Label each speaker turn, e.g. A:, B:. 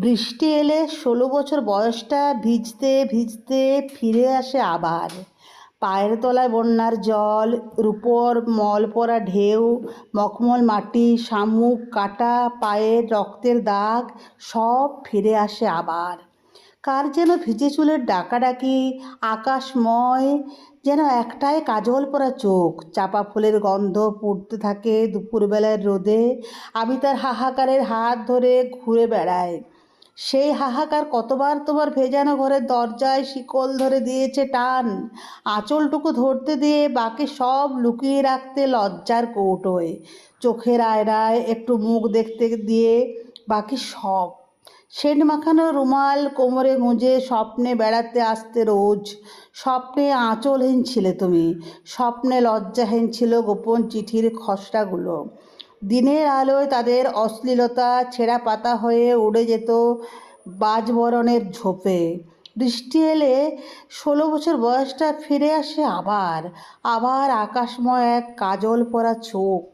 A: বৃষ্টি এলে ষোলো বছর বয়সটা ভিজতে ভিজতে ফিরে আসে আবার। পায়ের তলায় বন্যার জল, রূপর মল পরা ঢেউ, মখমল মাটি, শামুক, কাটা পায়ের রক্তের দাগ, সব ফিরে আসে আবার। কার যেন ভিজে চুলের ডাকাডাকি, আকাশময়, যেন একটাই কাজল পরা চোখ, চাপা ফুলের গন্ধ পড়তে থাকে দুপুরবেলার রোদে, আমি তার হাহাকারের হাত ধরে ঘুরে বেড়াই। সেই হাহাকার কতবার তোমার ভেজানো ঘরের দরজায় শিকল ধরে দিয়েছে টান। আঁচলটুকু ধরতে দিয়ে বাকি সব লুকিয়ে রাখতে লজ্জার কৌটোয়। চোখের আয়রায় একটু মুখ দেখতে দিয়ে বাকি সব। সেন্ট মাখানো রুমাল কোমরে গুঁজে স্বপ্নে বেড়াতে আসতে রোজ। স্বপ্নে আঁচলহীন ছিলে তুমি। স্বপ্নে লজ্জাহীন ছিল গোপন চিঠির খসড়াগুলো। দিনের আলোয় তাদের অশ্লীলতা ছেঁড়া পাতা হয়ে উড়ে যেত বাজবরণের ঝোপে। বৃষ্টি এলে ষোলো বছর বয়সটা ফিরে আসে আবার আবার আকাশময় এক কাজল পরা চোখ।